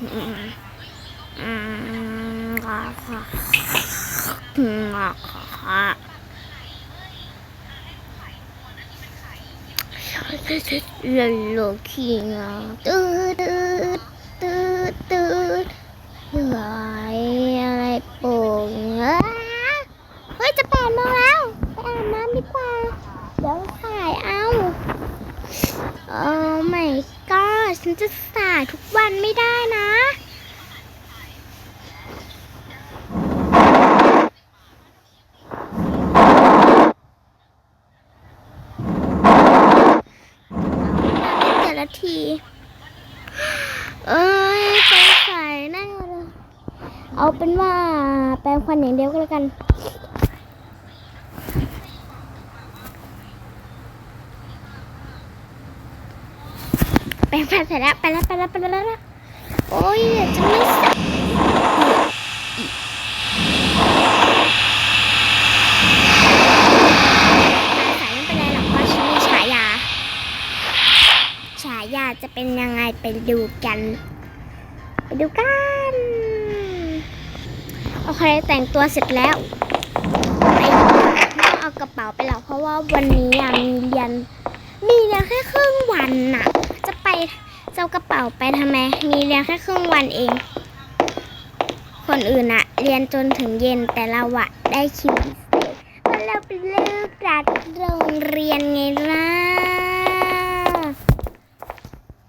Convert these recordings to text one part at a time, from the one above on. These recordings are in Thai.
อืมอืมค่ะค่ะอืมค่ะค่ะลโลคิงตืดตืดตืดตืดไหลอะไรโป่งเฮ้ยจะแปดโมงแล้วไปอาบน้ำดีกว่า เดี๋ยวสายเอาโอ้ไม่ก็ ฉันจะสายทุกวันไม่ได้นะแต่ละที เอ้ยใจใส่นั่นเลยเอาเป็นว่าแปรงควันอย่างเดียวก็แล้วกัน แปรงฟันเสร็จแล้วไปแล้วไปแล้วไปแล้วไปแล้วโอ้ยจะไม่ใส่ใส่ไม่เป็นไรหรอกเพราะฉันมีฉายาฉายาจะเป็นยังไงไปดูกัน ไปดูกันโอเคแต่งตัวเสร็จแล้วไปไม่เอากระเป๋าไปหรอกเพราะว่าวันนี้มีเรียน มีเรียนแค่ครึ่งวันน่ะ จะไปจะเอากระเป๋าไปทำไม มีเรียนแค่ครึ่งวันเอง คนอื่นอะเรียนจนถึงเย็นแต่เราอะได้คิวพิเศษเพราะเราเป็นเลิกรัดโรงเรียนไงล่ะ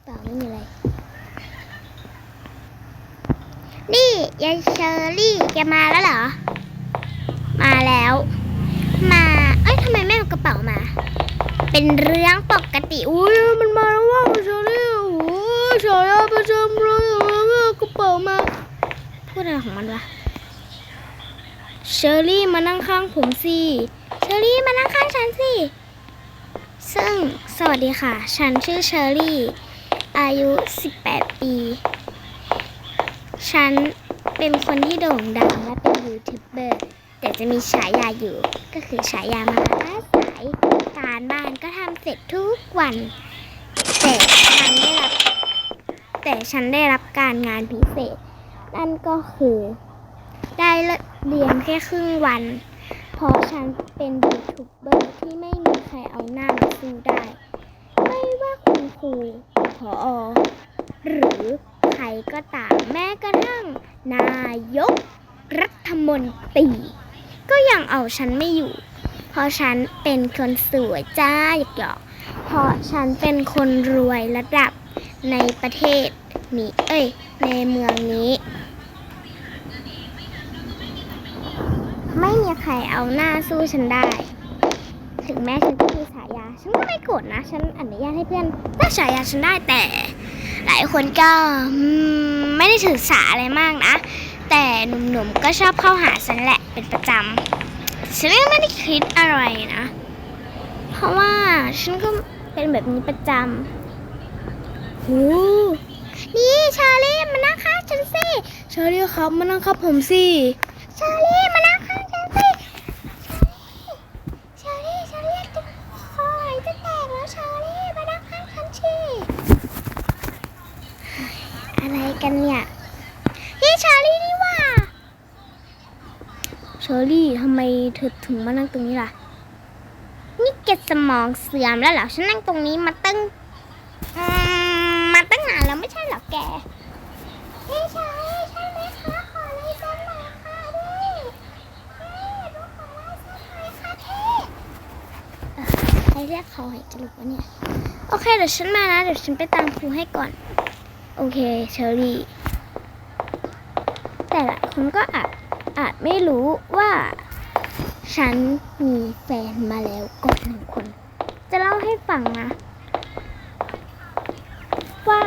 เปล่าไม่มีอะไร นี่ยายเชอรี่แกมาแล้วเหรอ มาแล้ว มา เอ้ยทำไมไม่เอากระเป๋ามา เป็นเรื่องปกติ อุ้ยมันมาแล้วว่าเชอรี่อ ฉายาประจำเลยแล้วก็เอากระเป๋ามา พูดอะไรของมันวะ เชอรี่มานั่งข้างผมสิ เชอรี่มานั่งข้างฉันสิ ซึ่งสวัสดีค่ะ ฉันชื่อเชอรี่ อายุ 18 ปี ฉันเป็นคนที่โด่งดังและเป็นยูทูบเบอร์ แต่จะมีฉายาอยู่ ก็คือฉายามาสาย การบ้านก็ทำเสร็จทุกวัน แต่ฉันได้รับ แต่ฉันได้รับการงานพิเศษ นั่นก็คือ ได้เรียนแค่ครึ่งวัน เพราะฉันเป็นยูทูบเบอร์ที่ไม่มีใครเอาหน้ามาสู้ได้ ไม่ว่าคุณครูผอหรือใครก็ตามแม้กระทั่ง นายก รัฐมนตรี ก็ยังเอาฉันไม่อยู่ เพราะฉันเป็นคนสวยจ้าหยอกๆเพราะฉันเป็นคนรวยระดับ ในประเทศนี้เอ้ย ในเมืองนี้ ไม่มีใครเอาหน้าสู้ฉันได้ ถึงแม้ฉันจะมีฉายา ฉันก็ไม่โกรธนะ ฉันอนุญาตให้เพื่อนตั้งฉายาฉันได้แต่ หลายคนก็ไม่ได้ถือสาอะไรมากนะ แต่หนุ่มๆก็ชอบเข้าหาฉันแหละเป็นประจำฉันก็ไม่ได้คิดอะไรนะ เพราะว่าฉันก็เป็นแบบนี้ประจำ โอ้นี่ชาลี่มานั่งข้างฉันสิชาลี่ครับมานั่งข้างผมสิชาลี่มานั่งข้างฉันสิชาลี่ชาลี่จะคอหายจะแตกแล้วชาลี่มานั่งข้างฉันสิอะไรกันเนี่ยนี่ชาลี่นี่หว่าเชอรี่ทำไมเธอถึงมานั่งตรงนี้ล่ะนี่เกดสมองเสื่อมแล้วเหรอฉันนั่งตรงนี้มาตั้งอืม ไม่ใช่เหรอแกเฮ้ยชาลี่ใช่ไหมคะ ขอลายเซ็นหน่อยค่ะพี่เฮ้ยหนูขอลายเซ็นหน่อยค่ะพี่ใครเรียกเขาให้จะลุกวะเนี่ย โอเคเดี๋ยวฉันมานะเดี๋ยวฉันไปตามครูให้ก่อน โอเคเชอรี่ แต่หลายคนก็อาจอาจไม่รู้ว่า ฉันมีแฟนมาแล้วก่อนหนึ่งคน จะเล่าให้ฟังนะ ว่า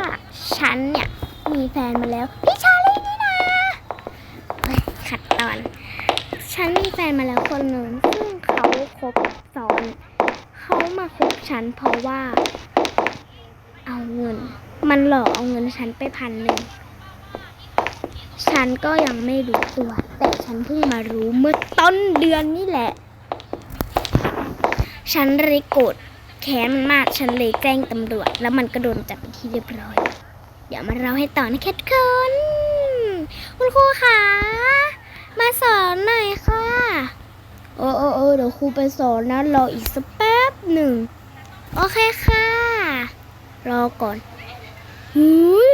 ฉันเนี่ย มีแฟนมาแล้ว พี่ชาลีนี่นะขัดตอน ฉันมีแฟนมาแล้วคนหนึ่งซึ่งเขาคบซ้อนเขามาคบฉันเพราะว่า เอาเงิน มันหลอกเอาเงินฉันไปพันหนึ่งฉันก็ยังไม่รู้ตัว แต่ฉันเพิ่งมารู้เมื่อต้นเดือนนี่แหละ ฉันเลยโกรธแค้นมันมาก ฉันเลยแจ้งตำรวจ แล้วมันก็โดนจับเป็นที่เรียบร้อย เดี๋ยวมาเราให้ต่อนะคะทุกคน คุณครูคะมาสอนหน่อยค่ะ โอ้โอ้โอ้เดี๋ยวครูไปสอนนะรออีกสักแป๊บหนึ่ง โอเคค่ะ รอก่อนหุย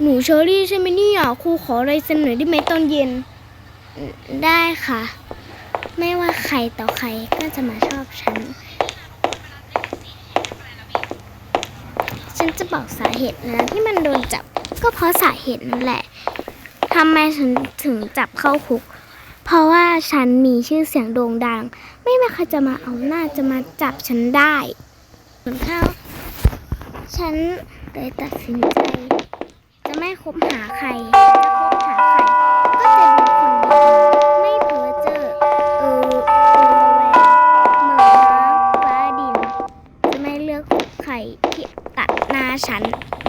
หนูเชอรี่ใช่ไหมเนี่ยครูขออะไรเซ็นอได้ไหมตอนเย็น ได้ค่ะ ไม่ว่าใครต่อใครก็จะมาชอบฉัน จะบอกสาเหตุนะที่มันโดนจับก็เพราะสาเหตุนั่นแหละทำไมฉันถึงจับเข้าคุก เพราะว่าฉันมีชื่อเสียงโด่งดัง ไม่มีใครจะมาเอาหน้าจะมาจับฉันได้ส่วนข้าฉันเลยตัดสินใจ จะไม่คบหาใครจะคบหาใคร ฉัน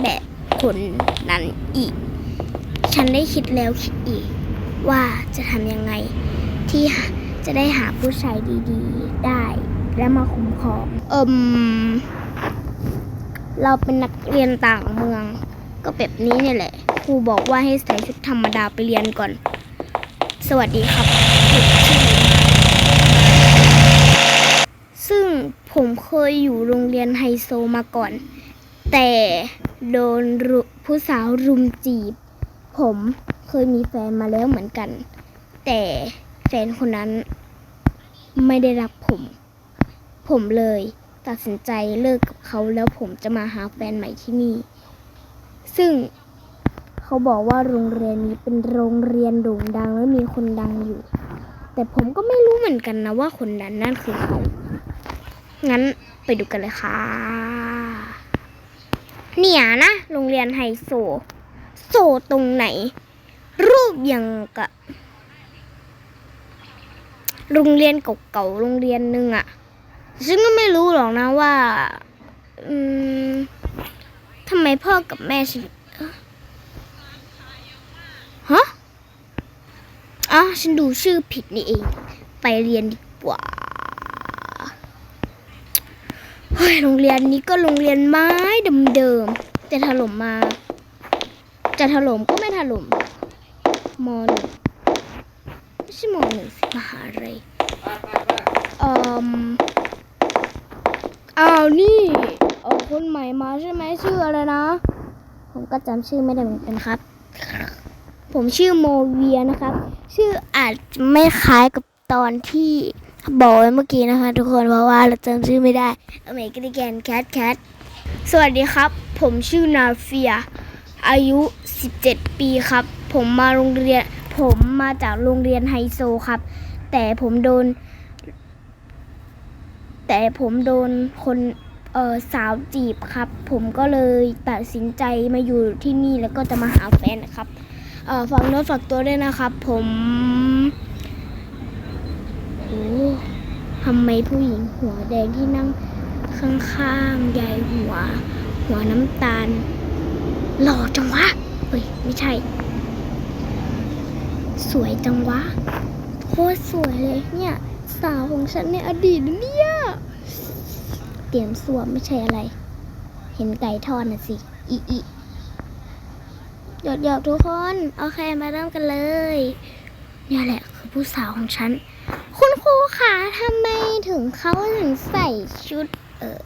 แบบคนนั้นอีก ฉันได้คิดแล้วคิดอีก ว่าจะทำยังไง ที่จะได้หาผู้ชายดีๆ ได้ และมาคุ้มครองเอิมเราเป็นนักเรียนต่างเมือง ก็แบบนี้เนี่ยแหละ ครูบอกว่าให้ใส่ชุดธรรมดาไปเรียนก่อน สวัสดีครับผมชื่อซึ่งผมเคยอยู่โรงเรียนไฮโซมาก่อน แต่โดนผู้สาวรุมจีบ ผมเคยมีแฟนมาแล้วเหมือนกัน แต่แฟนคนนั้นไม่ได้รักผม ผมเลยตัดสินใจเลิกกับเขาแล้วผมจะมาหาแฟนใหม่ที่นี่ ซึ่งเขาบอกว่าโรงเรียนนี้เป็นโรงเรียนโด่งดังและมีคนดังอยู่ แต่ผมก็ไม่รู้เหมือนกันนะว่าคนนั้นนั่นคือเขา งั้นไปดูกันเลยค่ะ เนี่ยนะ โรงเรียนไฮโซ โซตรงไหน รูปอย่างกับโรงเรียนเก่าๆโรงเรียนหนึ่งอะฉันก็ไม่รู้หรอกนะว่า อืมทำไมพ่อกับแม่ฉันฮะอ๋อฉันดูชื่อผิดนี่เอง ไปเรียนดีกว่า เฮ้ยโรงเรียนนี้ก็โรงเรียนไม้เดิมๆแต่ถล่มมา จะถล่มก็ไม่ถล่มมหนึ่งไม่ใช่มหนึ่งสิมหาลัยเอ่ออ้าวนี่เอาคนใหม่มาใช่ไหมชื่ออะไรนะ ผมก็จำชื่อไม่ได้เหมือนกันครับ ผมชื่อโมเวียนะครับ ชื่ออาจจะไม่คล้ายกับ ตอนที่บอกไว้เมื่อกี้นะคะ ทุกคนเพราะว่าเราจำชื่อไม่ได้อเมริกันแกนแคทแคทสวัสดีครับ ผมชื่อนาเฟีย อายุ 17 ปีครับ ผมมาโรงเรียน ผมมาจากโรงเรียนไฮโซครับ แต่ผมโดน แต่ผมโดนคนเออสาวจีบครับ ผมก็เลยตัดสินใจมาอยู่ที่นี่แล้วก็จะมาหาแฟนนะครับเออฝากโน้ตฝากตัวด้วยนะครับ ผม โอ้ทำไมผู้หญิงหัวแดงที่นั่งข้างๆยายหัว หัวน้ำตาล หล่อจังวะ เฮ้ย ไม่ใช่ สวยจังวะ โคตรสวยเลยเนี่ย สาวของฉันในอดีตเนี่ย เตรียมสวมไม่ใช่อะไร เห็นไก่ทอดน่ะสิ อีอีหยอดหยอดทุกคน โอเคมาเริ่มกันเลย เนี่ยแหละคือผู้สาวของฉัน คุณครูคะทำไมถึงเขาถึงใส่ชุด เออ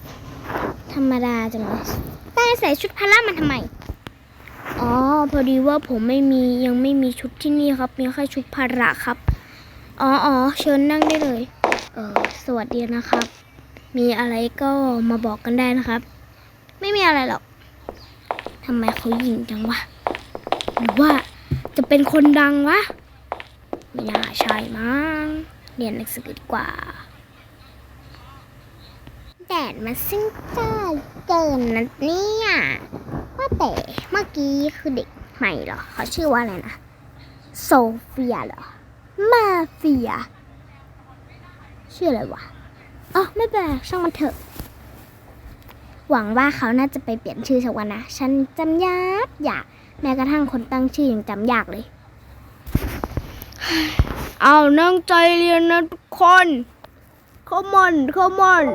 ธรรมดาจังเลยแต่ใส่ชุดพละมันทำไม อ๋อ พอดีว่าผมไม่มียังไม่มีชุดที่นี่ครับ มีแค่ชุดพละครับ อ๋ออ๋อเชิญนั่งได้เลย เออสวัสดีนะครับ มีอะไรก็มาบอกกันได้นะครับ ไม่มีอะไรหรอกทำไมเขาหยิงจังวะหรือว่าจะเป็นคนดังวะ ไม่น่าใช่มั้ง เรียนหนังสือดีกว่า แดดมาซึ่งจ้าเกินนะเนี่ยว่าแต่เมื่อกี้คือเด็กใหม่เหรอ เขาชื่อว่าอะไรนะ โซเฟียเหรอ มาเฟีย ชื่ออะไรวะอ๋อไม่เป็นไรช่างมันเถอะ หวังว่าเขาน่าจะไปเปลี่ยนชื่อสักวันนะ ฉันจำยากอยากแม้กระทั่งคนตั้งชื่อยังจำยากเลย เอานั่งใจเรียนนะทุกคนขมอนขมอน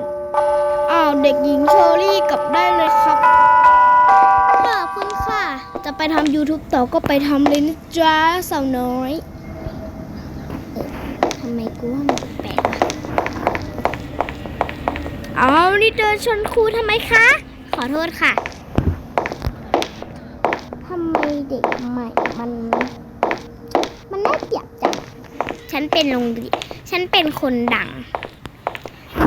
อ้าวเด็กหญิงเชอรี่กลับได้เลยครับเอจะไปทำ YouTube ต่อก็ไปทำเลยนะจ๊ะสาวน้อยเออทำไมกูว่ามันแปลกๆวะเอานี่เดินชนครูทำไมคะ ขอโทษค่ะ ทำไมเด็กใหม่มัน มันน่าเกลียดจัง ฉันเป็นโรงเรียนฉันเป็นคนดัง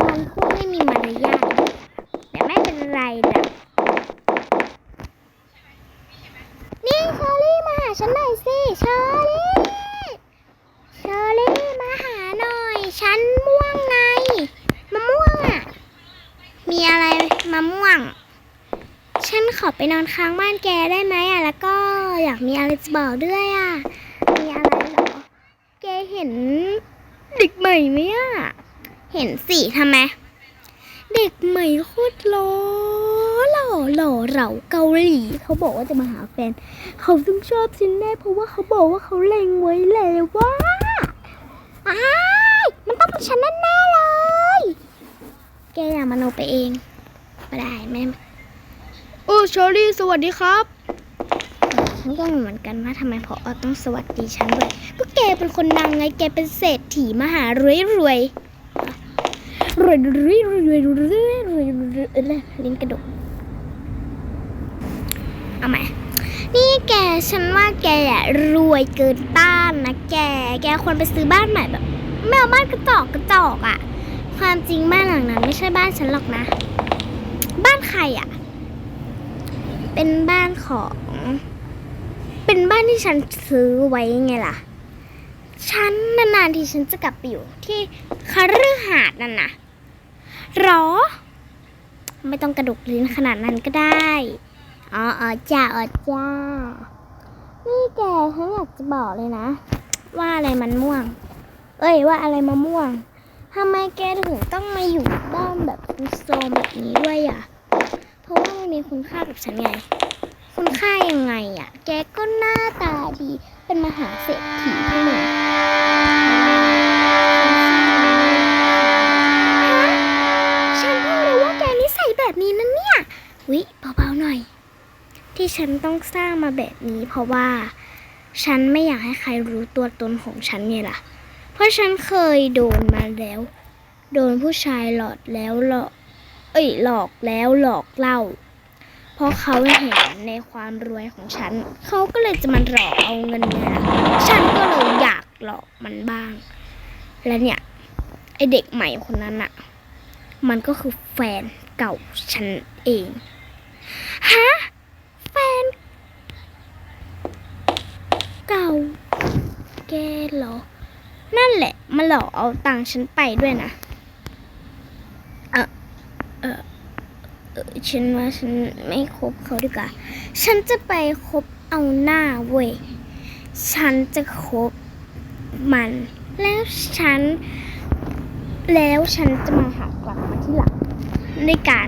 มันพูดไม่มีมารยาทแต่ไม่เป็นไรนะนี่เชอรี่มาหาฉันหน่อยสิเชอรี่เชอรี่มาหาหน่อย ฉันม่วงไงมะม่วงอะ มีอะไรมะม่วง ฉันขอไปนอนค้างบ้านแกได้ไหมอะ แล้วก็อยากมีอะไรจะบอกด้วยอะ ห็นเด็กใหม่ไหมอะ เห็นสิทำไม เด็กใหม่โคตรหล่อหล่อหล่อเหล่าเกาหลี เขาบอกว่าจะมาหาแฟน เขาต้องชอบฉันแน่เพราะว่าเขาบอกว่าเขาเล็งไว้แล้วว่าอ้ายมันต้องเป็นฉันแน่ๆเลย แกอย่ามโนไปเองไม่ได้ไม่โอ้เชอรี่สวัสดีครับ ฉันก็งงเหมือนกันว่าทำไมพอต้องสวัสดีฉันด้วยก็แกเป็นคนดังไงแกเป็นเศรษฐีมหารวยรวยรวยรวยรวยรวยรวยรวยรวยรวยเลิ้นกระดกเอาใหมนี่แกฉันว่าแกอะรวยเกินต้านนะแก แกควรไปซื้อบ้านใหม่แบบไม่เอาบ้านกระจอกกระจอกอะความจริงบ้านหลังนั้นไม่ใช่บ้านฉันหรอกนะ บ้านใครอะเป็นบ้านของ เป็นบ้านที่ฉันซื้อไว้ไงล่ะ ฉันนานๆที่ฉันจะกลับไปอยู่ที่คาฤหาสน์นั่นนะหรอ ไม่ต้องกระดกลิ้นขนาดนั้นก็ได้ อ๋ออ๋อจ้าอ๋อจ้า นี่แกฉันอยากจะบอกเลยนะ ว่าอะไรมันม่วง เอ้ยว่าอะไรมะม่วงทำไมแกถึงต้องมาอยู่บ้านแบบโซมแบบนี้ด้วยอะ เพราะว่ามันมีคุณค่ากับฉันไง คุณค่ายังไงอะ แกก็หน้าตาดี เป็นมหาเศรษฐีที่หนึ่งฉันเพิ่งรู้ว่าแกนิสัยแบบนี้นั่นเนี่ย วิเบาๆหน่อย ที่ฉันต้องสร้างมาแบบนี้เพราะว่า ฉันไม่อยากให้ใครรู้ตัวตนของฉันไงล่ะ เพราะฉันเคยโดนมาแล้ว โดนผู้ชายหลอดแล้วหลอก เอ้ยหลอกแล้วหลอกเล่า เพราะเขาเห็นในความรวยของฉัน เขาก็เลยจะมาหลอกเอาเงินเนยฉันก็เลยอยากหลอกมันบ้าง และเนี่ยไอเด็กใหม่คนนั้นอะมันก็คือแฟนเก่าฉันเอง ฮะ แฟน เก่า แกเหรอ นั่นแหละ มาหลอกเอาตังค์ฉันไปด้วยนะ เออเออ ฉันว่าฉันไม่คบเขาดีกว่า ฉันจะไปคบเอาหน้าเว้ย ฉันจะคบมัน แล้วฉัน แล้วฉันจะมาหากลับมาที่หลังด้วยการ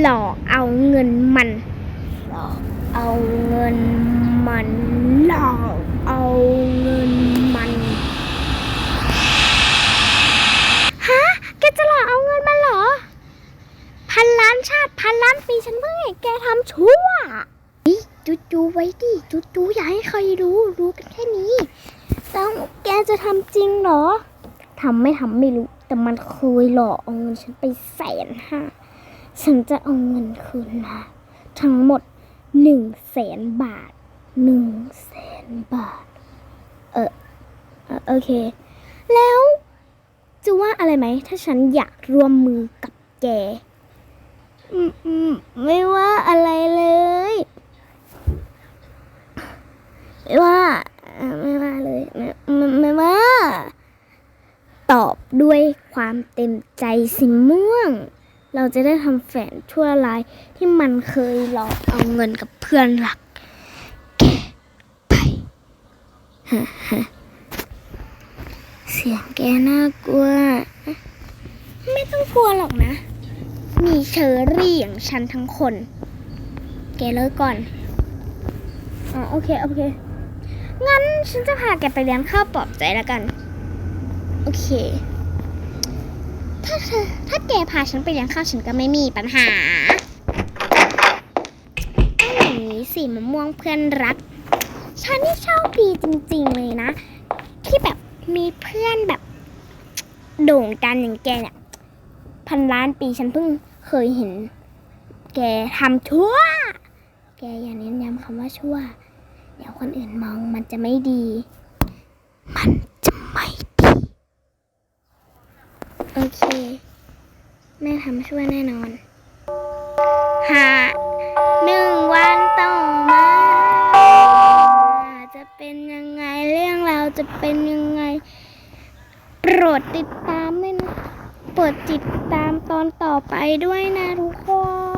หลอกเอาเงินมัน หลอกเอาเงินมัน หลอกเอาเงินมัน ฮะ แกจะหลอกเอาเงินมันเหรอ พั นล้านชาติพันล้านปีฉันเพิ่งเห็นแกทำชั่วนี่จูจูไว้ดิจูจูอย่าให้ใครรู้รู้กันแค่นี้แล้วแกจะทำจริงเหรอทำไม่ทำไม่รู้ แต่มันเคยหลอกเอาเงินฉันไปแสนห้าฉันจะเอาเงินคืนมาทั้งหมดหนึ่งแสนบาทหนึ่งแสนบาท เออโอเค แล้วจะว่าอะไรไหม ถ้าฉันอยากร่วมมือกับแก ไม่ว่าอะไรเลย ไม่ว่า ไม่ว่าเลย ไม่ไม่ไม่ว่า ตอบด้วยความเต็มใจสิม่วง เราจะได้ทำแฝนชั่วร้ายที่มันเคยหลอกเอาเงินกับเพื่อนรักแกไปเสียงแกน่ากลัว ไม่ต้องกลัวหรอกนะ มีเชอรี่อย่างฉันทั้งคนแกเลิกก่อนอ๋อโอเค โอเค งั้นฉันจะพาแกไปเลี้ยงข้าวปลอบใจแล้วกัน โอเค ถ้าเธอถ้าแกพาฉันไปเลี้ยงข้าวฉันก็ไม่มีปัญหาต้องอย่างนี้สิสีมะม่วงเพื่อนรัก ฉันนี่โชคดีจริง ๆ เลยนะ ที่แบบมีเพื่อนแบบ โด่งดังอย่างแกเนี่ย พันล้านปีฉันเพิ่ง เคยเห็น แกทำชั่ว แกอย่าเน้นย้ำคำว่าชั่ว เดี๋ยวคนอื่นมองมันจะไม่ดี มันจะไม่ดี โอเค แม่ทำชั่วแน่นอน หาหนึ่งวันต่อมาจะเป็นยังไงเรื่องราวจะเป็นยังไง โปรดติดตามด้วยนะโปรดติดตาม อไปด้วยนะทุกคน